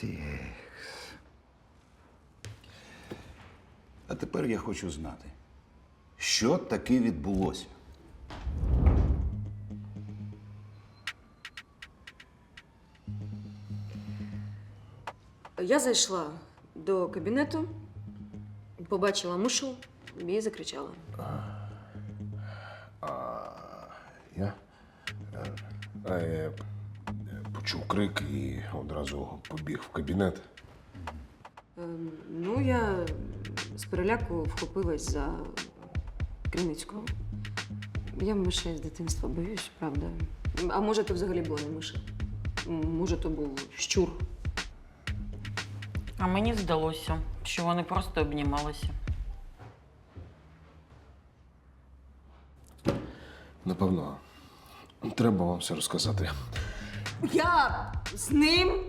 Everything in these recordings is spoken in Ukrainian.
Текс. А тепер я хочу знати, що таки відбулося. Я зайшла до кабінету, побачила мушу і закричала. Я е, е, почув крик і одразу побіг в кабінет. Ем, ну, я з переляку вхопилась за Криницького. Я мишей з дитинства боюсь, правда. А може, то взагалі була не миша. М, Може, то був щур. А мені здалося, що вони просто обнімалися. Напевно, треба вам все розказати. Я з ним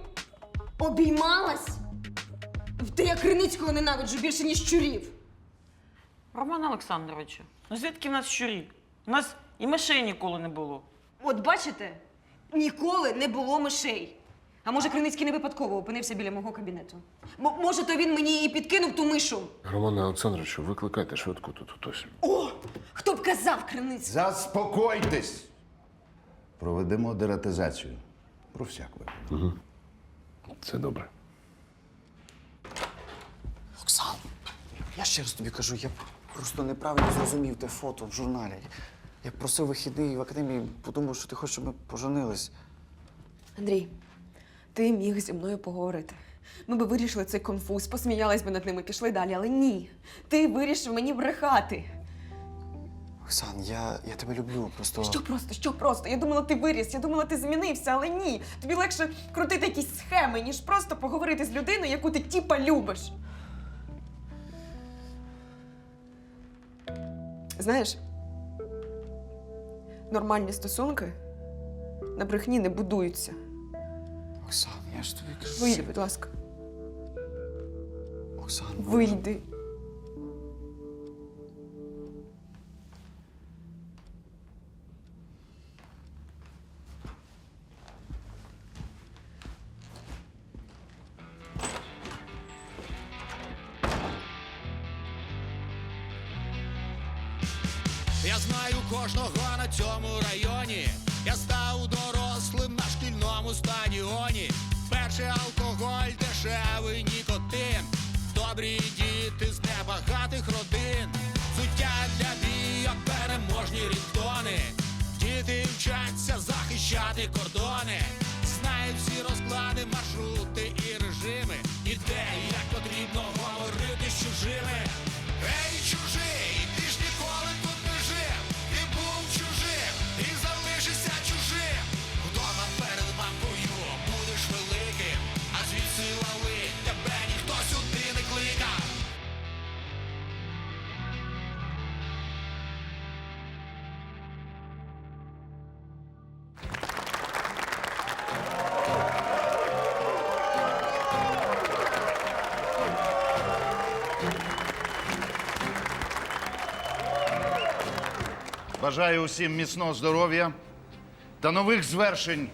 обіймалась. Та я Криницького ненавиджу більше, ніж щурів. Роман Олександровичу, ну звідки в нас щурі? У нас і мишей ніколи не було. От бачите, ніколи не було мишей. А може, Криницький не випадково опинився біля мого кабінету. М- може, то він мені і підкинув ту мишу. Романе Олександровичу, викликайте швидко тут хтось. О! Хто б казав Криницький? Заспокойтесь! Проведемо дератизацію. Про всяк випадок. Це добре. Оксан, я ще раз тобі кажу, я просто неправильно зрозумів те фото в журналі. Я просив вихідний в академії, подумав, що ти хочеш, щоб ми поженились. Андрій, ти міг зі мною поговорити. Ми би вирішили цей конфуз, посміялись би над ними, пішли далі, але ні. Ти вирішив мені брехати. Оксан, я, я тебе люблю, просто. Що просто, що просто? Я думала, ти виріс, я думала, ти змінився, але ні. Тобі легше крутити якісь схеми, ніж просто поговорити з людиною, яку ти тіпа любиш. Знаєш, нормальні стосунки на брехні не будуються. Оксан, я ж тобі кажу. Вийди, будь ласка. Оксан, Вийди. Я знаю кожного на цьому районі. Я став дорослим на шкільному стадіоні. Перший алкоголь, дешевий нікотин. Добрі діти з небагатих родин. Суття для бійок, переможні рідтони. Діти вчаться захищати кордони. Знають всі розклади, маршрути і режими. І як Бажаю усім міцного здоров'я та нових звершень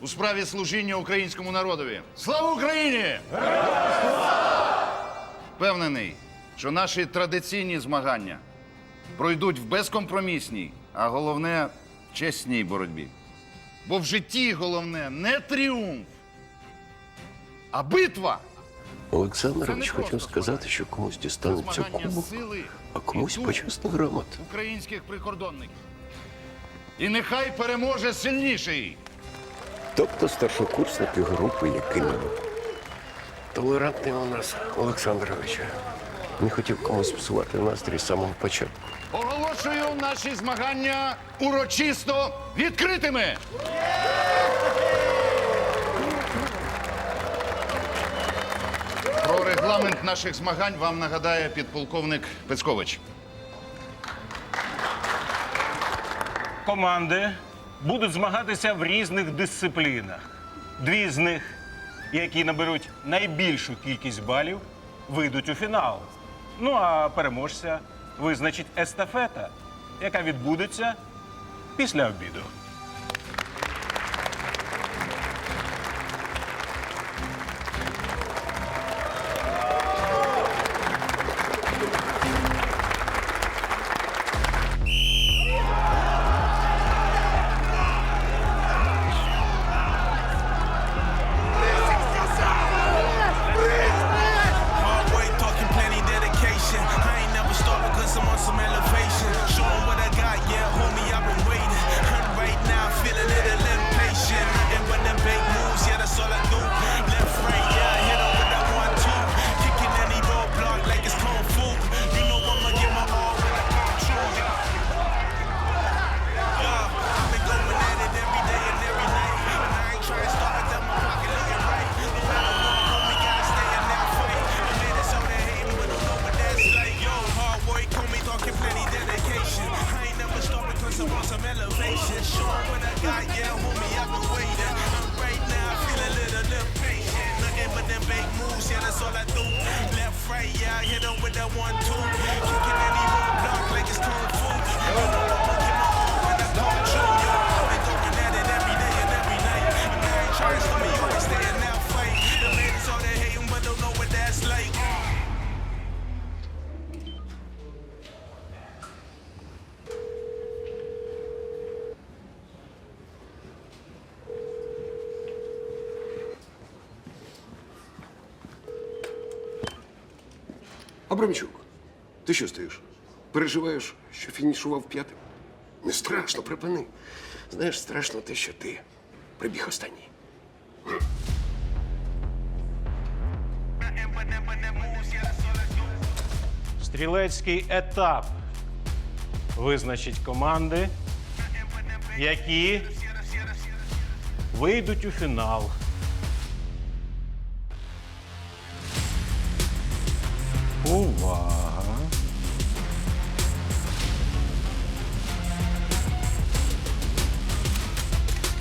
у справі служіння українському народові. Слава Україні! Впевнений, що наші традиційні змагання пройдуть в безкомпромісній, а головне в чесній боротьбі. Бо в житті головне не тріумф, а битва. Олександрович хотів сказати, що комусь дістанеться кубок, а комусь почесна грамота. українських прикордонників. І нехай переможе сильніший. Тобто старшокурсники групи Якимова. Толерантний у нас Олександрович. Не хотів комусь псувати настрій з самого початку. Оголошую наші змагання урочисто відкритими. Регламент наших змагань вам нагадає підполковник Пецькович. команди будуть змагатися в різних дисциплінах. Дві з них, які наберуть найбільшу кількість балів, вийдуть у фінал. Ну а переможця визначить естафета, яка відбудеться після обіду. Right, yeah, I hit him with that one two. Абрамчук, ти що стоїш? Переживаєш, що фінішував п'ятим? Не страшно, припини. Знаєш, страшно те, що ти прибіг останній. Стрілецький етап визначить команди, які вийдуть у фінал. Увага!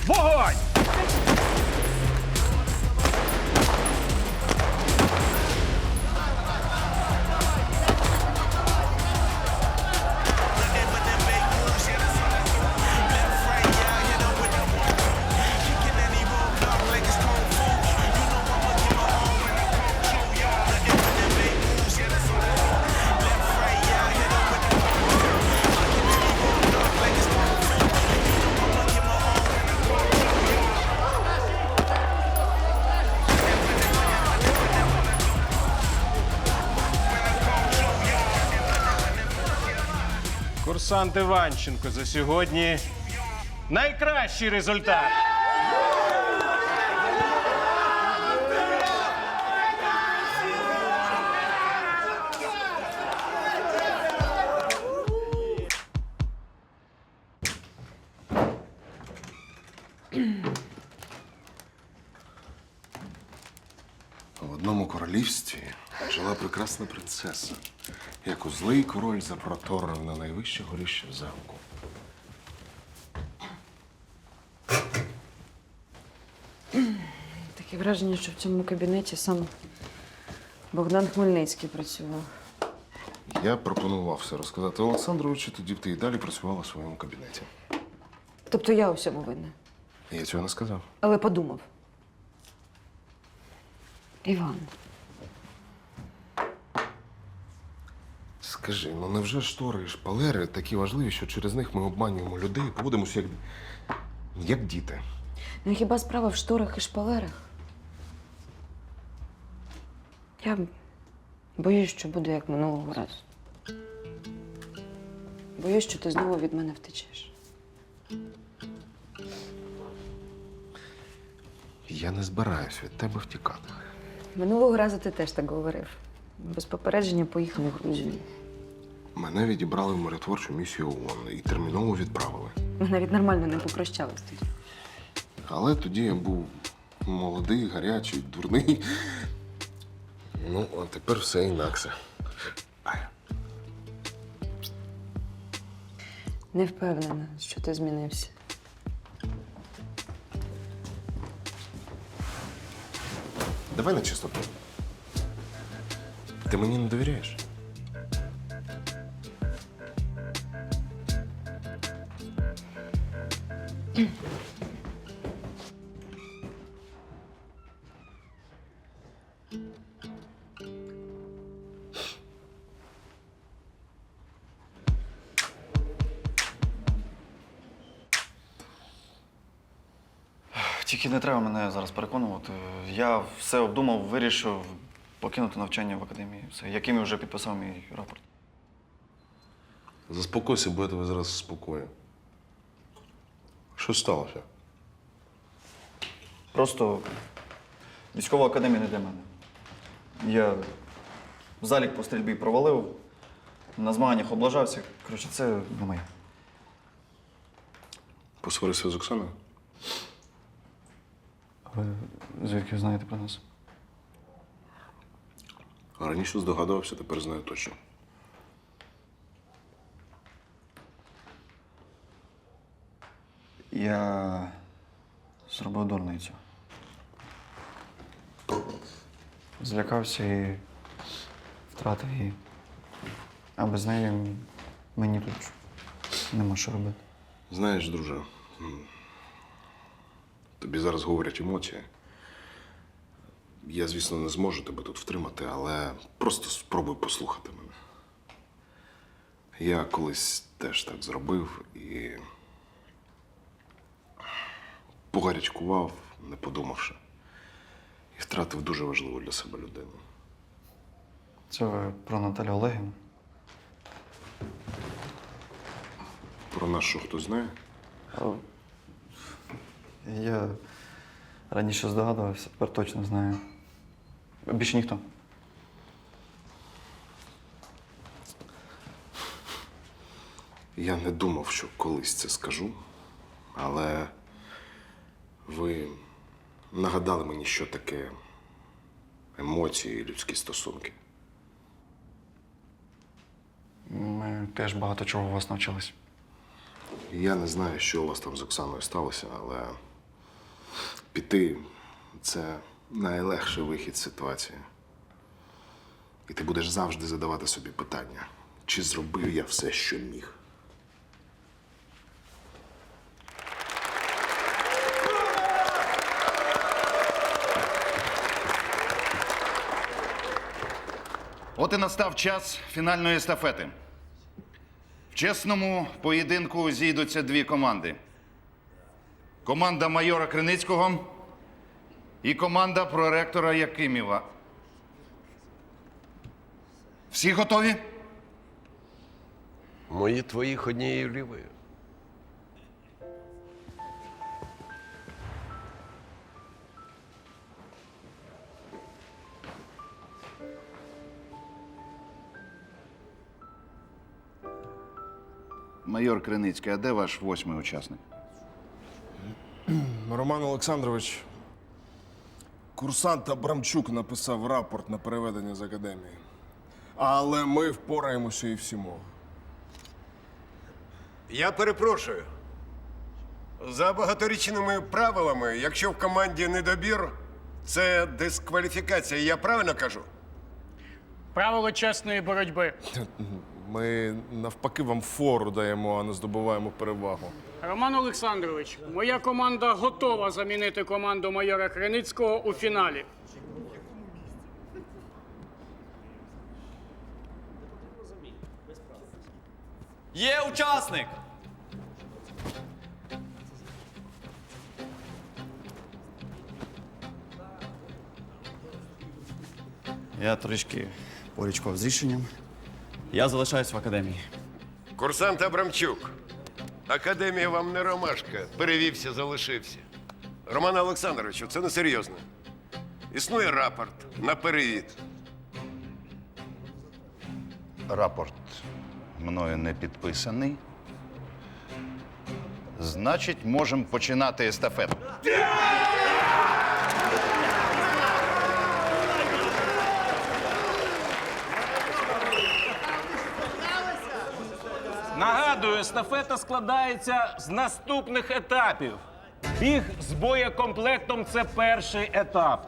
Вогонь! Курсант Іванченко за сьогодні найкращий результат. В одному королівстві жила прекрасна принцеса, яку злий король запроторив на найвище горіще в замку. Таке враження, що в цьому кабінеті сам Богдан Хмельницький працював. Я пропонував все розказати Олександровичу, тоді б ти і далі працювала в своєму кабінеті. Тобто я у всьому винна. Я цього не сказав. Але подумав. Іван, Скажи, ну невже штори і шпалери такі важливі, що через них ми обманюємо людей і поводимося як, як діти? ну хіба справа в шторах і шпалерах? Я боюсь, що буду як минулого разу. Боюсь, що ти знову від мене втечеш. Я не збираюсь від тебе втікати. Минулого разу ти теж так говорив. Без попередження поїхав у Грузію. Мене відібрали в миротворчу місію ООН і терміново відправили. Ми навіть нормально не попрощались тоді. Але тоді я був молодий, гарячий, дурний. Ну, а тепер все інакше. Ай. Не впевнена, що ти змінився. Давай на чистоту. Ти мені не довіряєш? Треба мене зараз переконувати. Я все обдумав, вирішив покинути навчання в академії. Все, яким я вже підписав мій рапорт. Заспокойся, бо я тебе зараз заспокою. Що сталося? Просто військова академія не для мене. Я залік по стрільбі провалив, на змаганнях облажався. Коротше, це не моє. Посварився з Оксаною? Ви звідки знаєте про нас? Раніше здогадувався, тепер знаю точно. Я зробив дурницю. Злякався і втратив її. А без неї мені тут нема що робити. Знаєш, друже, тобі зараз говорять емоції. Я, звісно, не зможу тебе тут втримати, але просто спробуй послухати мене. Я колись теж так зробив і погарячкував, не подумавши, і втратив дуже важливу для себе людину. Це ви про Наталю Олегівну? Про нас що хтось знає? Я раніше здогадувався, тепер точно знаю. Більше ніхто. Я не думав, що колись це скажу, але ви нагадали мені, що таке емоції і людські стосунки. Ми теж багато чого у вас навчились. Я не знаю, що у вас там з Оксаною сталося, але піти це найлегший вихід ситуації. І ти будеш завжди задавати собі питання, чи зробив я все, що міг. От і настав час фінальної естафети. В чесному поєдинку зійдуться дві команди: команда майора Криницького і команда проректора Якимєва. Всі готові? Мої твоїх однією лівою. Майор Криницький, а де ваш восьмий учасник? Роман Олександрович, курсант Абрамчук написав рапорт на переведення з академії. Але ми впораємося і всімо. Я перепрошую. За багаторічними правилами, якщо в команді недобір, це дискваліфікація. Я правильно кажу? Правило чесної боротьби. Ми навпаки вам фору даємо, а не здобуваємо перевагу. Роман Олександрович, моя команда готова замінити команду майора Криницького у фіналі. Є учасник! Я трішки порічкував з рішенням. Я залишаюсь в академії. Курсант Абрамчук. Академія вам не ромашка. Перевівся, залишився. Романа Олександровичу, це несерйозно. Існує рапорт на перевід. Рапорт мною не підписаний. Значить, можемо починати естафету. Нагадую, естафета складається з наступних етапів. Біг з боєкомплектом це перший етап.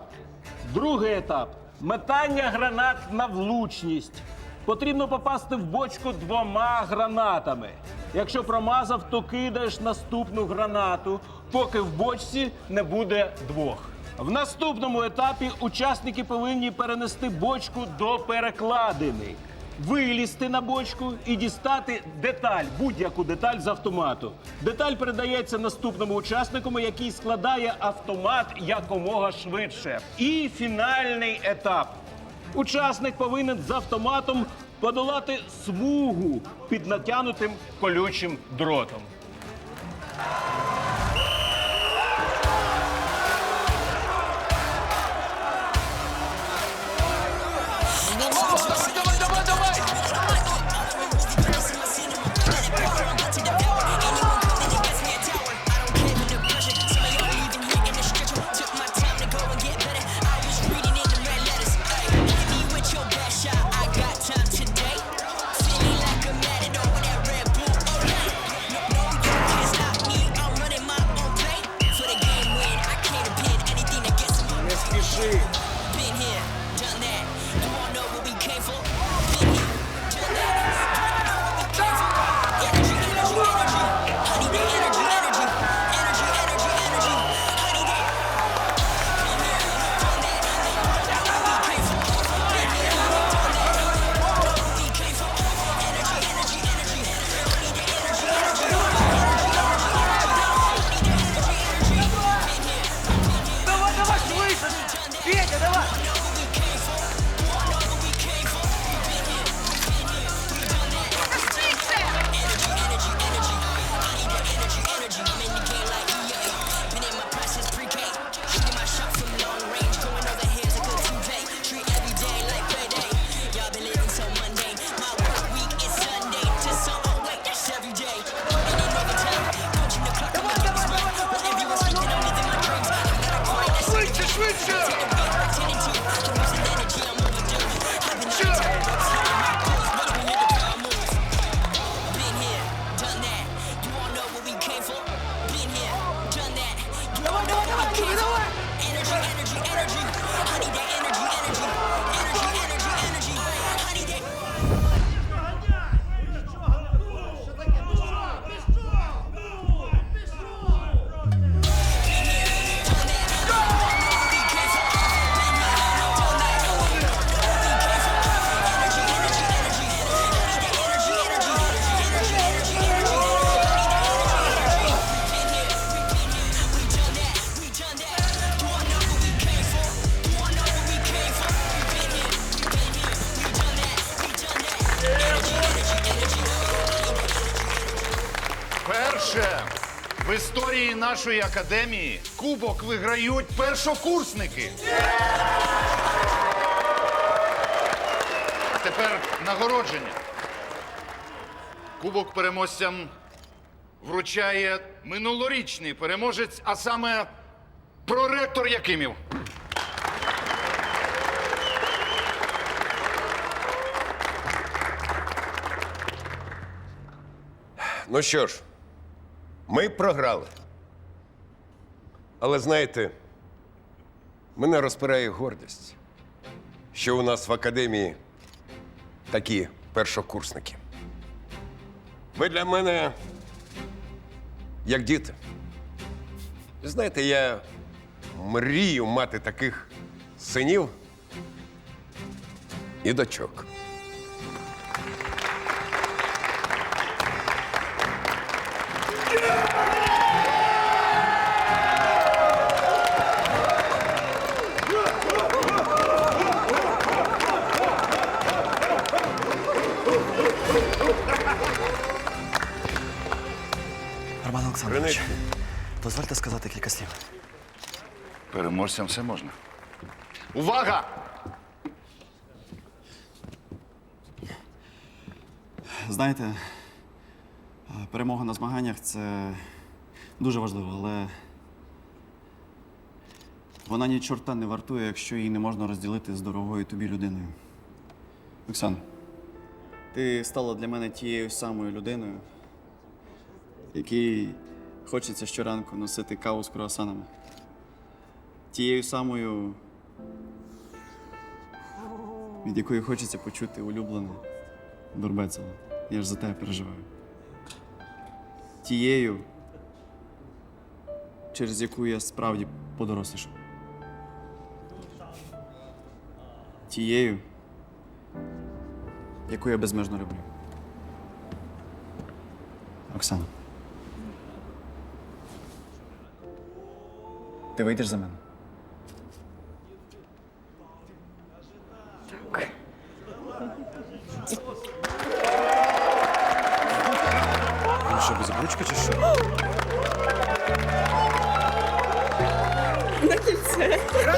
Другий етап метання гранат на влучність. Потрібно попасти в бочку двома гранатами. Якщо промазав, то кидаєш наступну гранату, поки в бочці не буде двох. В наступному етапі учасники повинні перенести бочку до перекладини, вилізти на бочку і дістати деталь, будь-яку деталь з автомату. Деталь передається наступному учаснику, який складає автомат якомога швидше. І фінальний етап. Учасник повинен з автоматом подолати смугу під натянутим колючим дротом. Нашої академії кубок виграють першокурсники. А тепер нагородження. Кубок переможцям вручає минулорічний переможець, а саме проректор Якимів. Ну що ж, ми програли. Але знаєте, мене розпирає гордість, що у нас в академії такі першокурсники. Ви для мене як діти. Знаєте, я мрію мати таких синів і дочок. Дозвольте сказати кілька слів. Переможцям все можна. Увага! Знаєте, перемога на змаганнях це дуже важливо, але вона ні чорта не вартує, якщо її не можна розділити з дорогою тобі людиною. Оксана, ти стала для мене тією самою людиною, якій хочеться щоранку носити каву з круасанами. Тією самою, від якої хочеться почути улюблене Дурбецела. Я ж за тебе переживаю. Тією, через яку я справді подорослішав. Тією, яку я безмежно люблю. Оксана. Ти вийдеш за мене? Ну що, без обручки чи що? Ігор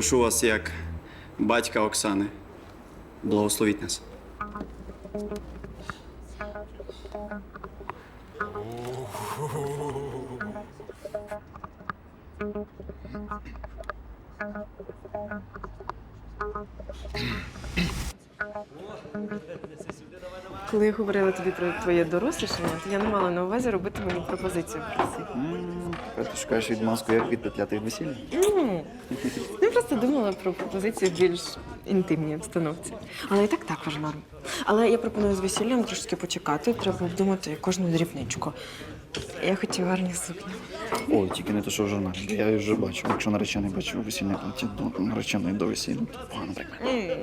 Прошу вас як батька Оксани. Благословіть нас. Коли я говорила тобі про твоє дорослішання, то я не мала на увазі робити мені пропозицію в красі. Ти шукаєш відмазку, як відпетляти в весілля? Ну, я просто думала про пропозицію в більш інтимній обстановці. Але і так також норм. Але я пропоную з весіллям трошки почекати, треба обдумати кожну дрібничку. Я хотів гарні сукні. Ой, тільки не те, що в журналі. Я її вже бачу. Якщо наречений бачив весільне плаття до нареченої до весілля, то погано прикмет.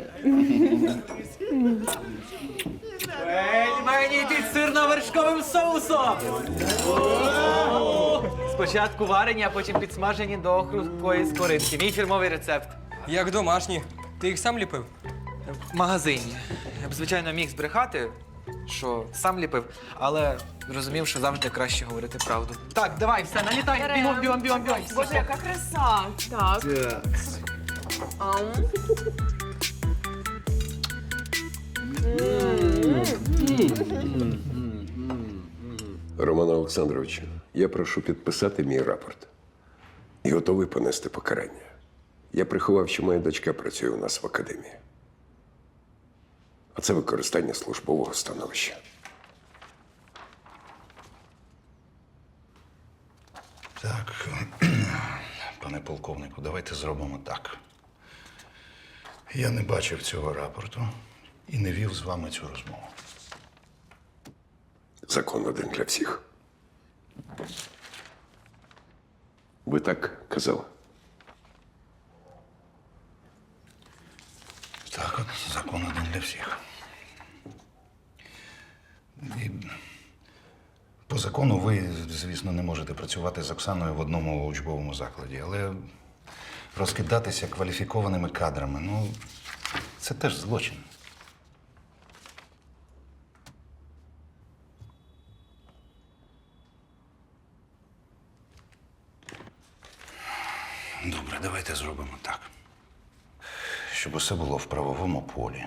Мені під сирно-вершковим соусом. Спочатку варені, а потім підсмажені до хрусткої скоринки. Мій фірмовий рецепт. Як домашні. Ти їх сам ліпив? В магазині. Я б, звичайно, міг збрехати, що сам ліпив, але розумів, що завжди краще говорити правду. Так, давай, все, налітай. Бігом, бігом, бігом, бігом. Боже, яка краса! Так. Романа Олександровича, я прошу підписати мій рапорт і готовий понести покарання. Я приховав, що моя дочка працює у нас в академії. А це використання службового становища. Так, пане полковнику, давайте зробимо так. Я не бачив цього рапорту і не вів з вами цю розмову. Закон один для всіх. би так казала. Так, от закон один для всіх. І по закону ви, звісно, не можете працювати з Оксаною в одному учбовому закладі, але розкидатися кваліфікованими кадрами, ну, це теж злочин. Добре, давайте зробимо так. Щоб усе було в правовому полі.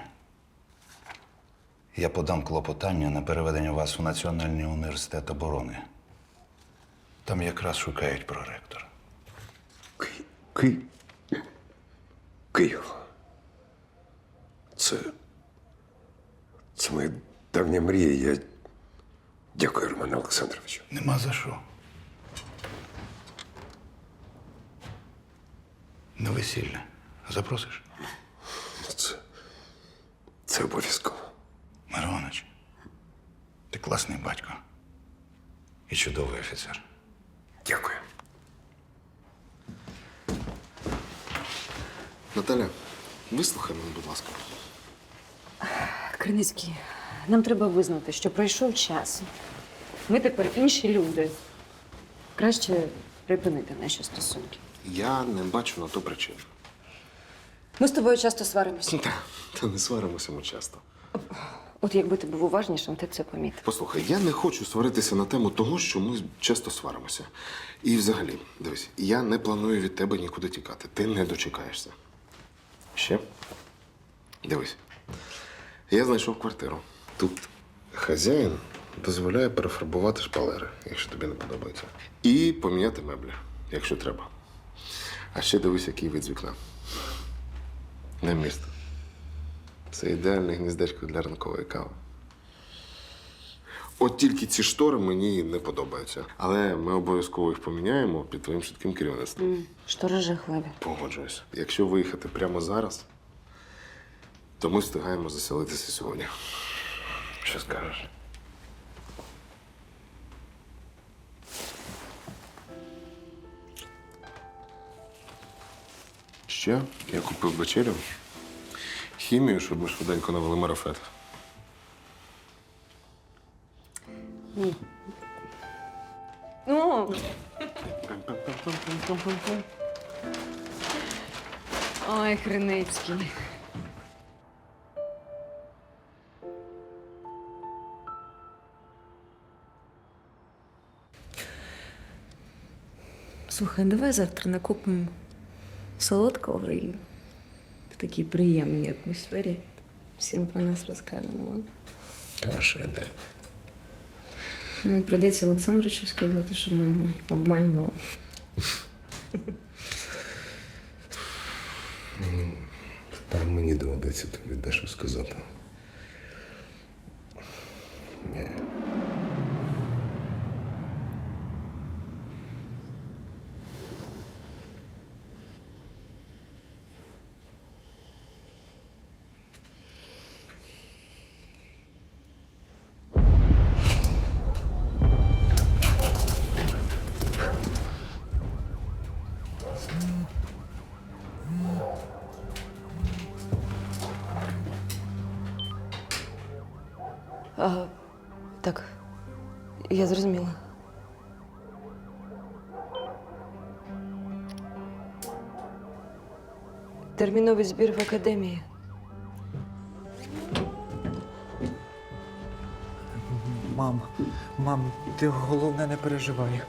Я подам клопотання на переведення вас в Національний університет оборони. Там якраз шукають проректора. Ки... Київ. Це. Це моя давня мрія. Я дякую, Роман Олександровичу. Нема за що. На весілля. Запросиш? Це. Це обов'язково. Миронич, ти класний батько. І чудовий офіцер. Дякую. Наталя, вислухай мене, будь ласка. Криницький, нам треба визнати, що пройшов час. Ми тепер інші люди. Краще припинити наші стосунки. Я не бачу на то причин. Ми з тобою часто сваримося. Та, та не сваримося ми часто. От якби ти був уважнішим, ти це помітив. Послухай, я не хочу сваритися на тему того, що ми часто сваримося. І взагалі, дивись, я не планую від тебе нікуди тікати. Ти не дочекаєшся. Ще? Дивись. Я знайшов квартиру. Тут хазяїн дозволяє перефарбувати шпалери, якщо тобі не подобається. І поміняти меблі, якщо треба. А ще дивись, який вид з вікна. На місто. Це ідеальне гніздечко для ранкової кави. От тільки ці штори мені не подобаються. Але ми обов'язково їх поміняємо під твоїм швидким керівництвом. Штори жахливі. Погоджуюсь. Якщо виїхати прямо зараз, то ми встигаємо заселитися сьогодні. Що скажеш? Ще я купив вечерю, хімію, щоб ми швиденько навели марафет. Ну. Ой, Криницький. Слухай, давай завтра накупимо солодкого і в такій приємній атмосфері всім про нас розкажемо. Хороша ідея. Ну, прийдеться Олександровичу сказати, що ми його обманювали. Там мені доведеться тобі дещо сказати. Я зрозуміла. Терміновий збір в академії. Мам, мам, ти головне не переживай.